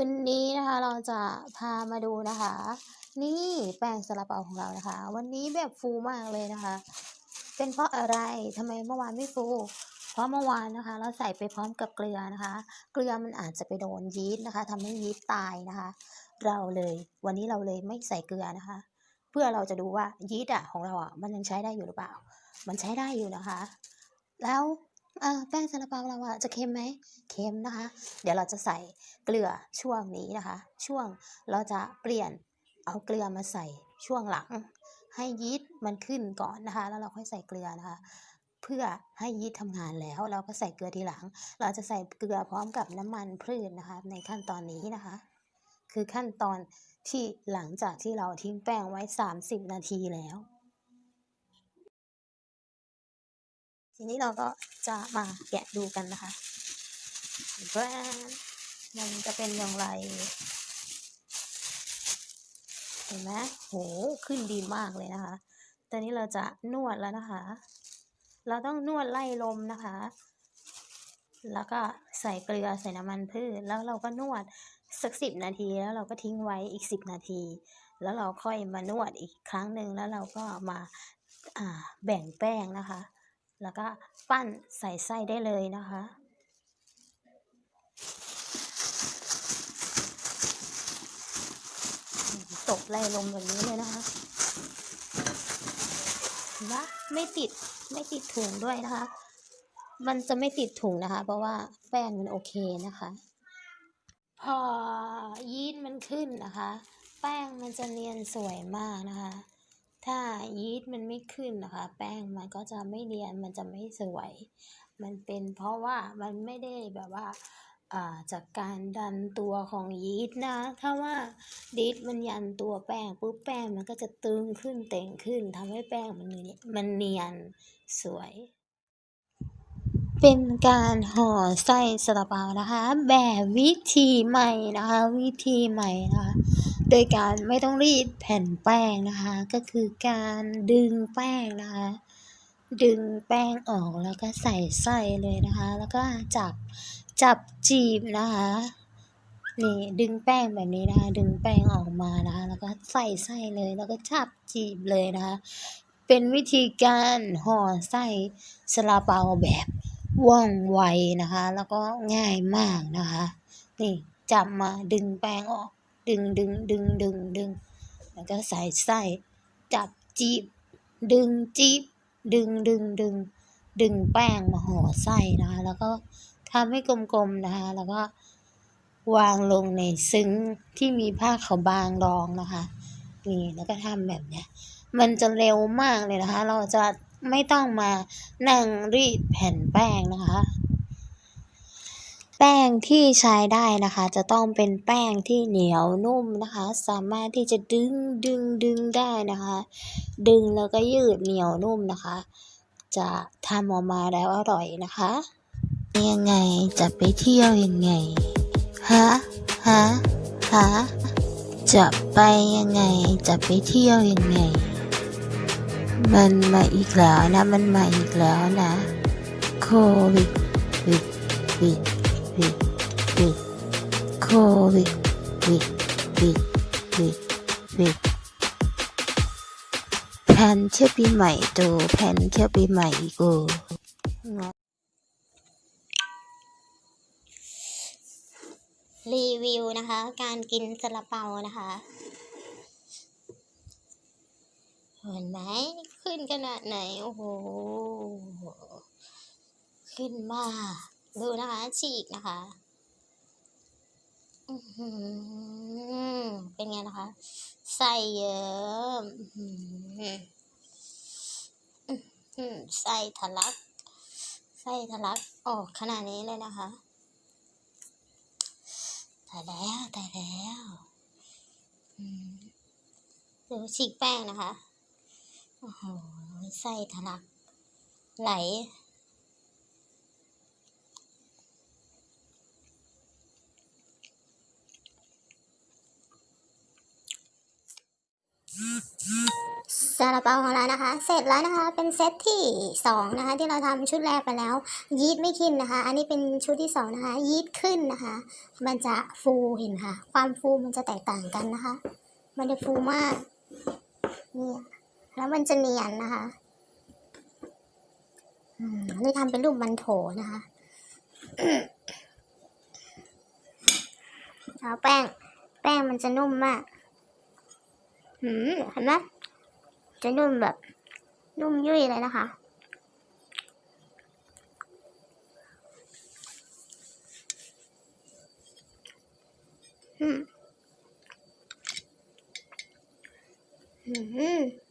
วันนี้นะคะเราจะพามาดูนะคะ นี่แป้งซาลาเปาของเรานะคะ วันนี้แบบฟูมากเลยนะคะ เป็นเพราะอะไรทำไมเมื่อวานไม่ฟู เพราะเมื่อวานนะคะ เราใส่ไปพร้อมกับเกลือนะคะ เกลือมันอาจจะไปโดนยีสต์นะคะทำให้ยีสต์ตายนะคะ เราเลยวันนี้เราเลยไม่ใส่เกลือนะคะ เพื่อเราจะดูว่ายีสต์อะของเราอะมันยังใช้ได้อยู่หรือเปล่า มันใช้ได้อยู่นะคะ แล้ว อ่อแป้งซาลาเปาเราอะจะเค็มไหมเค็มนะคะ เดี๋ยวเราจะใส่เกลือช่วงนี้นะคะ ช่วงเราจะเปลี่ยนเอาเกลือมาใส่ช่วงหลัง ให้ยีสต์มันขึ้นก่อนนะคะ แล้วเราค่อยใส่เกลือนะคะ เพื่อให้ยีสต์ทำงานแล้วเราก็ใส่เกลือทีหลัง เราจะใส่เกลือพร้อมกับน้ำมันพืชนะคะ ในขั้นตอนนี้นะคะ คือขั้นตอนที่หลังจากที่เราทิ้งแป้งไว้ 30 นาทีแล้ว ทีนี้เราก็จะมาแกะดูกันนะคะแป้งมันจะเป็นอย่างไร เห็นไหมโห ขึ้นดีมากเลยนะคะ ตอนนี้เราจะนวดแล้วนะคะ เราต้องนวดไล่ลมนะคะ แล้วก็ใส่เกลือใส่น้ำมันพืช แล้วเราก็นวดสักสิบนาที แล้วเราก็ทิ้งไว้อีกสิบนาที แล้วเราค่อยมานวดอีกครั้งหนึ่งแล้วเราก็มาาแบ่งแป้งนะคะ แล้วก็ปั้นใส่ไส้ได้เลยนะคะตกไล่ลมแบบนี้เลยนะคะเห็นะไม่ติดไม่ติดถุงด้วยนะคะ มันจะไม่ติดถุงนะคะ เพราะว่าแป้งมันโอเคนะคะ พอยีสต์มันขึ้นนะคะ แป้งมันจะเนียนสวยมากนะคะ ถ้ายีสต์มันไม่ขึ้นนะคะ แป้งมันก็จะไม่เรียนมันจะไม่สวย มันเป็นเพราะว่ามันไม่ได้แบบว่าอ่าจากการดันตัวของยีสต์นะ ถ้าว่ายีสต์มันยันตัวแป้งปุ๊บแป้งมันก็จะตึงขึ้นเต่งขึ้นทำให้แป้งมันเนียนมันเนียนสวย เป็นการห่อไส้ซาลาเปานะคะ แบบวิธีใหม่นะคะ วิธีใหม่นะคะ โดยการไม่ต้องรีดแผ่นแป้งนะคะ ก็คือการดึงแป้งนะคะ ดึงแป้งออกแล้วก็ใส่ไส้เลยนะคะ แล้วก็จับจับจีบนะคะนี่ดึงแป้งแบบนี้นะคะ ดึงแป้งออกมานะคะ แล้วก็ใส่ไส้เลยแล้วก็จับจีบเลยนะคะ เป็นวิธีการห่อไส้ซาลาเปาแบบ ว่องไวนะคะ แล้วก็ง่ายมากนะคะ นี่จับมาดึงแป้งออก ดึงดึงดึงดึงดึงแล้วก็ใส่ไส้จับจีบ ดึงจีบ ดึงดึงดึง ดึงแป้งมาห่อไส้นะคะ แล้วก็ทำให้กลมๆนะคะ แล้วก็วางลงในซึ้งที่มีผ้าขาวบางรองนะคะ นี่แล้วก็ทำแบบเนี้ย มันจะเร็วมากเลยนะคะ เราจะ ไม่ต้องมานั่งรีดแผ่นแป้งนะคะ แป้งที่ใช้ได้นะคะ จะต้องเป็นแป้งที่เหนียวนุ่มนะคะ สามารถที่จะดึงดึงดึงได้นะคะ ดึงแล้วก็ยืดเหนียวนุ่มนะคะ จะทำออกมาแล้วอร่อยนะคะยังไงจะไปเที่ยวยังไงฮะฮะฮะจะไปยังไงจะไปเที่ยวยังไง มันมาอีกแล้วนะ มันมาอีกแล้วนะ โควิดวิดวิดวิดวิดโควิดวิดวิดวิดวิดแผนเที่ยวปีใหม่ดูแผนเที่ยวปีใหม่กูรีวิวนะคะ การกินซาลาเปานะคะ เห็นไหมขึ้นขนาดไหน โอ้โห ขึ้นมาก ดูนะคะฉีกนะคะอื้อหือเป็นไงนะคะ ใส่เยอะอื้อหืออื้อหือใส่ทะลัก ใส่ทะลักออกขนาดนี้เลยนะคะตายแล้วตายแล้วดูฉีกแป้งนะคะ โอ้โหไส้ทะลัก ไหลสซาลาเปาของเรานะคะ เสร็จแล้วนะคะ เป็นเซตที่สองนะคะ ที่เราทำชุดแรกไปแล้ว ยีสต์ไม่ขึ้นนะคะ อันนี้เป็นชุดที่สองนะคะ ยีสต์ขึ้นนะคะ มันจะฟูเห็นค่ะ ความฟูมันจะแตกต่างกันนะคะ มันจะฟูมาก เนี่ย แล้วมันจะเนียนนะคะอืมนี่ทำเป็นรูปมันโถนะคะแล้วแป้ง แป้งมันจะนุ่มมากหืมเห็นไหมจะนุ่มแบบ นุ่มยุ่ยเลยนะคะ อืม อืม